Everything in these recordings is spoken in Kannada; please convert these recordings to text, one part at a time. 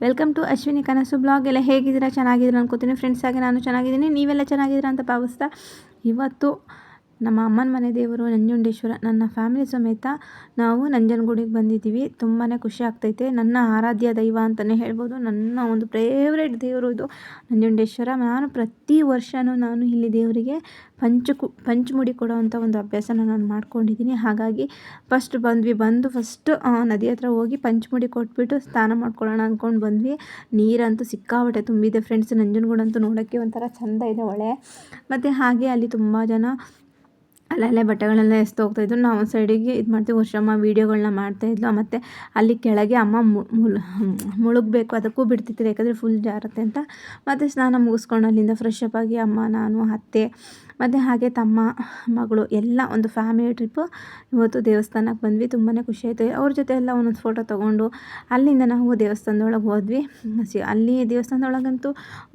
ವೆಲ್ಕಮ್ ಟು ಅಶ್ವಿನಿ ಕನಸು ಬ್ಲಾಗ್. ಎಲ್ಲ ಹೇಗಿದ್ದೀರಾ? ಚೆನ್ನಾಗಿದ್ದೀರಾ ಅನ್ಕೋತೀನಿ. ಫ್ರೆಂಡ್ಸ್ ಆಗಿ ನಾನು ಚೆನ್ನಾಗಿದ್ದೀನಿ. ನೀವೆಲ್ಲ ಚೆನ್ನಾಗಿದ್ದೀರಾ ಅಂತ ಭಾವಿಸ್ತಾ ಇವತ್ತು ನಮ್ಮ ಅಮ್ಮನ ಮನೆ ದೇವರು ನಂಜುಂಡೇಶ್ವರ. ನನ್ನ ಫ್ಯಾಮಿಲಿ ಸಮೇತ ನಾವು ನಂಜನಗೂಡಿಗೆ ಬಂದಿದ್ದೀವಿ. ತುಂಬಾ ಖುಷಿ ಆಗ್ತೈತೆ. ನನ್ನ ಆರಾಧ್ಯ ದೈವ ಅಂತಲೇ ಹೇಳ್ಬೋದು. ನನ್ನ ಒಂದು ಫೇವ್ರೇಟ್ ದೇವರು ಇದು ನಂಜುಂಡೇಶ್ವರ. ನಾನು ಪ್ರತಿ ವರ್ಷವೂ ನಾನು ಇಲ್ಲಿ ದೇವರಿಗೆ ಪಂಚ ಪಂಚಮುಡಿ ಪಂಚುಮುಡಿ ಕೊಡೋವಂಥ ಒಂದು ಅಭ್ಯಾಸನ ನಾನು ಮಾಡ್ಕೊಂಡಿದ್ದೀನಿ. ಹಾಗಾಗಿ ಫಸ್ಟ್ ಬಂದ್ವಿ, ಬಂದು ಫಸ್ಟ್ ನದಿ ಹತ್ರ ಹೋಗಿ ಪಂಚಮುಡಿ ಕೊಟ್ಬಿಟ್ಟು ಸ್ನಾನ ಮಾಡ್ಕೊಳ್ಳೋಣ ಅಂದ್ಕೊಂಡು ಬಂದ್ವಿ. ನೀರಂತೂ ಸಿಕ್ಕಾಬಟ್ಟೆ ತುಂಬಿದೆ ಫ್ರೆಂಡ್ಸ್ ನಂಜನಗೂಡಂತೂ ನೋಡೋಕ್ಕೆ ಒಂಥರ ಚೆಂದ ಇದೆ ಹೊಳೆ ಮತ್ತು ಹಾಗೆ ಅಲ್ಲಿ ತುಂಬ ಜನ ಅಲ್ಲಲ್ಲೇ ಬಟ್ಟೆಗಳೆಲ್ಲ ಎಸ್ದು ಹೋಗ್ತಾಯಿದ್ರು ನಾವು ಸೈಡಿಗೆ ಇದು ಮಾಡ್ತೀವಿ. ವರ್ಷಮ್ಮ ವೀಡಿಯೋಗಳನ್ನ ಮಾಡ್ತಾಯಿದ್ಲು ಮತ್ತು ಅಲ್ಲಿ ಕೆಳಗೆ ಅಮ್ಮ ಮುಳುಗಬೇಕು, ಅದಕ್ಕೂ ಬಿಡ್ತಿತ್ತು ಯಾಕಂದರೆ ಫುಲ್ ಜಾರತ್ತೆ ಅಂತ. ಮತ್ತು ಸ್ನಾನ ಮುಗಿಸ್ಕೊಂಡು ಅಲ್ಲಿಂದ ಫ್ರೆಶ್ ಅಪ್ ಆಗಿ ಅಮ್ಮ, ನಾನು, ಅತ್ತೆ ಮತ್ತು ಹಾಗೆ ತಮ್ಮ ಮಗಳು, ಎಲ್ಲ ಒಂದು ಫ್ಯಾಮಿಲಿ ಟ್ರಿಪ್ಪು ಇವತ್ತು ದೇವಸ್ಥಾನಕ್ಕೆ ಬಂದ್ವಿ. ತುಂಬಾ ಖುಷಿಯಾಯಿತು ಅವ್ರ ಜೊತೆ ಎಲ್ಲ ಒಂದೊಂದು ಫೋಟೋ ತೊಗೊಂಡು ಅಲ್ಲಿಂದ ನಾವು ದೇವಸ್ಥಾನದೊಳಗೆ ಹೋದ್ವಿ. ಸಿ, ಅಲ್ಲಿ ದೇವಸ್ಥಾನದೊಳಗಂತೂ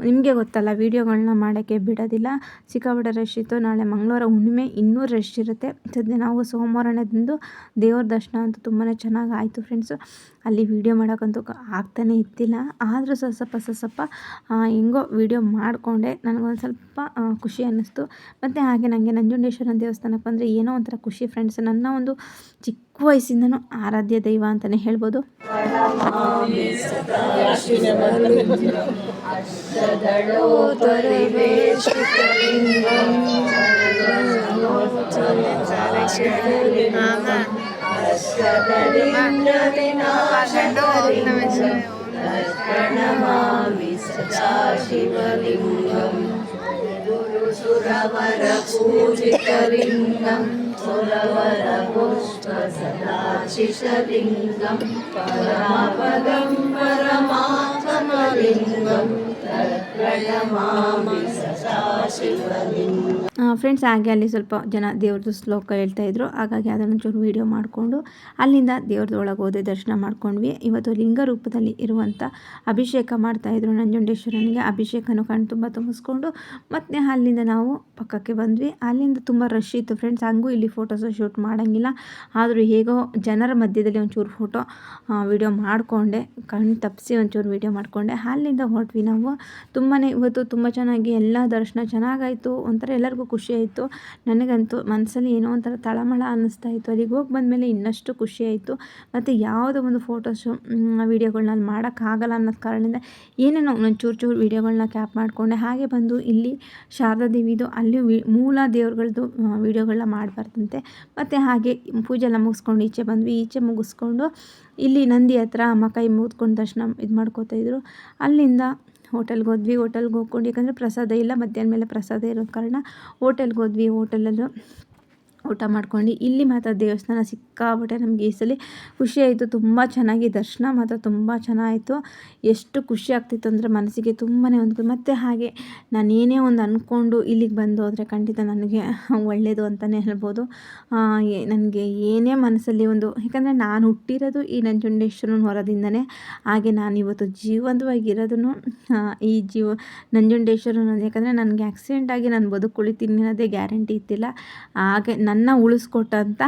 ನಿಮಗೆ ಗೊತ್ತಲ್ಲ ವೀಡಿಯೋಗಳನ್ನ ಮಾಡೋಕ್ಕೆ ಬಿಡೋದಿಲ್ಲ. ಸಿಕ್ಕಾಪಟ್ಟೆ ರಶ್ ಇತ್ತು. ನಾಳೆ ಮಂಗಳವಾರ ಹುಣ್ಣಿಮೆ ಇನ್ನೂ ರಶ್ ಇರುತ್ತೆ. ಸದ್ಯ ನಾವು ಸೋಮವಾರನದಿಂದ ದೇವ್ರ ದರ್ಶನ ಅಂತೂ ತುಂಬಾ ಚೆನ್ನಾಗಿ ಆಯಿತು ಫ್ರೆಂಡ್ಸು ಅಲ್ಲಿ ವೀಡಿಯೋ ಮಾಡೋಕ್ಕಂತೂ ಆಗ್ತಾನೇ ಇತ್ತಿಲ್ಲ ಆದರೂ ಸ್ವಲ್ಪ ಸ್ವಲ್ಪ ಸ್ವಲ್ಪ ಹೆಂಗೋ ವೀಡಿಯೋ ಮಾಡಿಕೊಂಡೆ. ನನಗೊಂದು ಸ್ವಲ್ಪ ಖುಷಿ ಅನ್ನಿಸ್ತು. ಮತ್ತು ಹಾಗೆ ನನಗೆ ನಂಜುಂಡೇಶ್ವರನ ದೇವಸ್ಥಾನಕ್ಕೆ ಬಂದರೆ ಏನೋ ಒಂಥರ ಖುಷಿ ಫ್ರೆಂಡ್ಸ್ ನನ್ನ ಒಂದು ಚಿಕ್ಕ ವಯಸ್ಸಿಂದನೂ ಆರಾಧ್ಯ ದೈವ ಅಂತಲೇ ಹೇಳ್ಬೋದು प्रणमामि सदा शिवलिङ्गं गुरुसुरवरपूजितलिङ्गं सुरवरपुष्पसदाशिषलिङ्गं परमपदं परमात्मलिङ्गं प्रणमामि सदा शिवलिङ्गम् ಫ್ರೆಂಡ್ಸ್, ಹಾಗೆ ಅಲ್ಲಿ ಸ್ವಲ್ಪ ಜನ ದೇವ್ರದ್ದು ಶ್ಲೋಕ ಹೇಳ್ತಾಯಿದ್ರು ಹಾಗಾಗಿ ಅದನ್ನು ಚೂರು ವೀಡಿಯೋ ಮಾಡಿಕೊಂಡು ಅಲ್ಲಿಂದ ದೇವ್ರದ್ದು ಒಳಗೆ ಹೋದೆ, ದರ್ಶನ ಮಾಡ್ಕೊಂಡ್ವಿ. ಇವತ್ತು ಲಿಂಗ ರೂಪದಲ್ಲಿ ಇರುವಂಥ ಅಭಿಷೇಕ ಮಾಡ್ತಾಯಿದ್ರು ನಂಜುಂಡೇಶ್ವರನಿಗೆ. ಅಭಿಷೇಕನೂ ಕಣ್ಣು ತುಂಬ ತುಂಬಿಸ್ಕೊಂಡು ಮತ್ತು ಅಲ್ಲಿಂದ ನಾವು ಪಕ್ಕಕ್ಕೆ ಬಂದ್ವಿ. ಅಲ್ಲಿಂದ ತುಂಬ ರಶ್ ಇತ್ತು ಫ್ರೆಂಡ್ಸ್. ಹಂಗೂ ಇಲ್ಲಿ ಫೋಟೋಸು ಶೂಟ್ ಮಾಡೋಂಗಿಲ್ಲ. ಆದರೂ ಹೇಗೋ ಜನರ ಮಧ್ಯದಲ್ಲಿ ಒಂಚೂರು ಫೋಟೋ ವೀಡಿಯೋ ಮಾಡಿಕೊಂಡೆ. ಕಣ್ಣು ತಪ್ಪಿಸಿ ಒಂಚೂರು ವೀಡಿಯೋ ಮಾಡಿಕೊಂಡೆ. ಅಲ್ಲಿಂದ ಹೊರಟ್ವಿ ನಾವು. ತುಂಬಾ ಇವತ್ತು ತುಂಬ ಚೆನ್ನಾಗಿ ಎಲ್ಲ ದರ್ಶನ ಚೆನ್ನಾಗಾಯಿತು. ಒಂಥರ ಎಲ್ಲರಿಗೂ ಖುಷಿ ಆಯಿತು. ನನಗಂತೂ ಮನಸ್ಸಲ್ಲಿ ಏನೋ ಒಂಥರ ತಳಮಳ ಅನ್ನಿಸ್ತಾ ಇತ್ತು. ಅಲ್ಲಿಗೆ ಹೋಗಿ ಬಂದಮೇಲೆ ಇನ್ನಷ್ಟು ಖುಷಿ ಆಯಿತು. ಮತ್ತು ಯಾವುದೋ ಒಂದು ಫೋಟೋಸು ವೀಡಿಯೋಗಳನ್ನ ಅಲ್ಲಿ ಮಾಡೋಕ್ಕಾಗಲ್ಲ ಅನ್ನೋದು ಕಾರಣದಿಂದ ಏನೇನೋ ಒಂದು ಚೂರು ಚೂರು ವೀಡಿಯೋಗಳನ್ನ ಕ್ಯಾಪ್ ಮಾಡಿಕೊಂಡೆ. ಹಾಗೆ ಬಂದು ಇಲ್ಲಿ ಶಾರದಾ ದೇವಿದು ಅಲ್ಲಿ ಮೂಲ ದೇವ್ರಗಳದ್ದು ವೀಡಿಯೋಗಳನ್ನ ಮಾಡಬಾರ್ದಂತೆ. ಮತ್ತು ಹಾಗೆ ಪೂಜೆ ಎಲ್ಲ ಮುಗಿಸ್ಕೊಂಡು ಈಚೆ ಬಂದ್ವಿ. ಈಚೆ ಮುಗಿಸ್ಕೊಂಡು ಇಲ್ಲಿ ನಂದಿ ಹತ್ರ ಅಮ್ಮ ಕೈ ಮುಗಿದ್ಕೊಂಡು ದರ್ಶನ ಇದು ಮಾಡ್ಕೋತಾಯಿದ್ರು ಅಲ್ಲಿಂದ ಹೋಟೆಲ್ಗೆ ಹೋದ್ವಿ. ಹೋಟೆಲ್ಗೆ ಹೋಗ್ಕೊಂಡು, ಯಾಕಂದರೆ ಪ್ರಸಾದ ಇಲ್ಲ, ಮಧ್ಯಾಹ್ನ ಮೇಲೆ ಪ್ರಸಾದ ಇರೋ ಕಾರಣ ಹೋಟೆಲ್ಗೆ ಹೋದ್ವಿ. ಹೋಟೆಲಲ್ಲೂ ಊಟ ಮಾಡ್ಕೊಂಡು ಇಲ್ಲಿ ಮಾತ್ರ ದೇವಸ್ಥಾನ ಸಿಕ್ಕಾಬಿಟ್ಟೆ ನಮಗೆ ಈ ಸಲ ಖುಷಿಯಾಯಿತು ತುಂಬ ಚೆನ್ನಾಗಿ ದರ್ಶನ ಮಾತ್ರ ತುಂಬ ಚೆನ್ನಾಯಿತು. ಎಷ್ಟು ಖುಷಿ ಆಗ್ತಿತ್ತು ಅಂದರೆ ಮನಸ್ಸಿಗೆ ತುಂಬಾ ಒಂದು ಮತ್ತು ಹಾಗೆ ನಾನು ಏನೇ ಒಂದು ಅಂದ್ಕೊಂಡು ಇಲ್ಲಿಗೆ ಬಂದು ಹೋದರೆ ಖಂಡಿತ ನನಗೆ ಒಳ್ಳೆಯದು ಅಂತಲೇ ಹೇಳ್ಬೋದು. ನನಗೆ ಏನೇ ಮನಸ್ಸಲ್ಲಿ ಒಂದು, ಯಾಕಂದರೆ ನಾನು ಹುಟ್ಟಿರೋದು ಈ ನಂಜುಂಡೇಶ್ವರನ ಹೊರದಿಂದನೇ. ಹಾಗೆ ನಾನು ಇವತ್ತು ಜೀವಂತವಾಗಿರೋದನ್ನು ಈ ಜೀವ ನಂಜುಂಡೇಶ್ವರನ, ಯಾಕಂದರೆ ನನಗೆ ಆಕ್ಸಿಡೆಂಟ್ ಆಗಿ ನಾನು ಬದುಕುಳಿತೀನಿ ಅನ್ನೋದೇ ಗ್ಯಾರಂಟಿ ಇತ್ತಿಲ್ಲ ಹಾಗೆ ನನ್ನ ಉಳಿಸ್ಕೊಟ್ಟಂಥ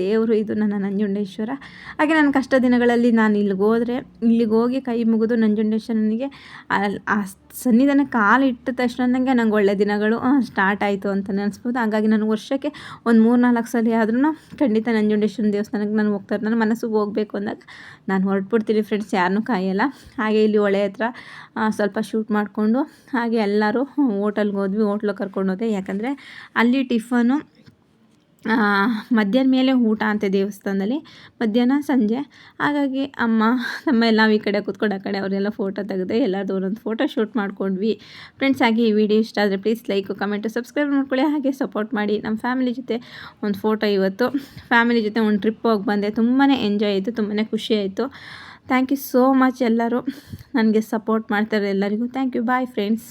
ದೇವರು ಇದು ನನ್ನ ನಂಜುಂಡೇಶ್ವರ. ಹಾಗೆ ನನ್ನ ಕಷ್ಟ ದಿನಗಳಲ್ಲಿ ನಾನು ಇಲ್ಲಿಗೆ ಹೋದರೆ, ಇಲ್ಲಿಗೆ ಹೋಗಿ ಕೈ ಮುಗಿದು ನಂಜುಂಡೇಶ್ವರನಿಗೆ ಆ ಸನ್ನಿಧಾನ ಕಾಲು ಇಟ್ಟ ತಕ್ಷಣ ನನಗೆ ನಂಗೆ ಒಳ್ಳೆ ದಿನಗಳು ಸ್ಟಾರ್ಟ್ ಆಯಿತು ಅಂತ ಅನಿಸ್ಬೋದು ಹಾಗಾಗಿ ನಾನು ವರ್ಷಕ್ಕೆ ಒಂದು ಮೂರು ನಾಲ್ಕು ಸಲ ಆದ್ರೂ ಖಂಡಿತ ನಂಜುಂಡೇಶ್ವರನ ದೇವಸ್ಥಾನಕ್ಕೆ ನಾನು ಹೋಗ್ತಾರೆ. ನನ್ನ ಮನಸ್ಸಿಗೆ ಹೋಗಬೇಕು ಅಂದಾಗ ನಾನು ಹೊರಟ್ಬಿಡ್ತೀನಿ ಫ್ರೆಂಡ್ಸ್ ಯಾರನ್ನೂ ಕಾಯಲ್ಲ. ಹಾಗೆ ಇಲ್ಲಿ ಹೊಳೆ ಹತ್ರ ಸ್ವಲ್ಪ ಶೂಟ್ ಮಾಡಿಕೊಂಡು ಹಾಗೆ ಎಲ್ಲರೂ ಹೋಟೆಲ್ಗೆ ಹೋದ್ವಿ ಹೋಟ್ಲಿಗೆ ಕರ್ಕೊಂಡು ಹೋದೆ. ಯಾಕಂದರೆ ಅಲ್ಲಿ ಟಿಫನು ಮಧ್ಯಾಹ್ನ ಮೇಲೆ ಊಟ ಅಂತೆ ದೇವಸ್ಥಾನದಲ್ಲಿ. ಮಧ್ಯಾಹ್ನ, ಸಂಜೆ. ಹಾಗಾಗಿ ಅಮ್ಮ ನಮ್ಮ ಎಲ್ಲ ಈ ಕಡೆ ಕೂತ್ಕೊಂಡು ಆ ಕಡೆ ಅವರೆಲ್ಲ ಫೋಟೋ ತೆಗೆದೆ ಎಲ್ಲರದ್ದು ಒಂದೊಂದು ಫೋಟೋ ಶೂಟ್ ಮಾಡ್ಕೊಂಡ್ವಿ. ಫ್ರೆಂಡ್ಸ್ ಹಾಗೆ ಈ ವಿಡಿಯೋ ಇಷ್ಟ ಆದರೆ ಪ್ಲೀಸ್ ಲೈಕು ಕಮೆಂಟು ಸಬ್ಸ್ಕ್ರೈಬ್ ಮಾಡ್ಕೊಳ್ಳಿ. ಹಾಗೆ ಸಪೋರ್ಟ್ ಮಾಡಿ ನಮ್ಮ ಫ್ಯಾಮಿಲಿ ಜೊತೆ ಒಂದು ಫೋಟೋ ಇವತ್ತು. ಫ್ಯಾಮಿಲಿ ಜೊತೆ ಒಂದು ಟ್ರಿಪ್ ಹೋಗಿ ಬಂದೆ. ತುಂಬಾ ಎಂಜಾಯ್ ಆಯಿತು ತುಂಬಾ ಖುಷಿ ಆಯಿತು. ಥ್ಯಾಂಕ್ ಯು ಸೋ ಮಚ್ ಎಲ್ಲರೂ. ನನಗೆ ಸಪೋರ್ಟ್ ಮಾಡ್ತಾರೆ ಎಲ್ಲರಿಗೂ. Thank you bye friends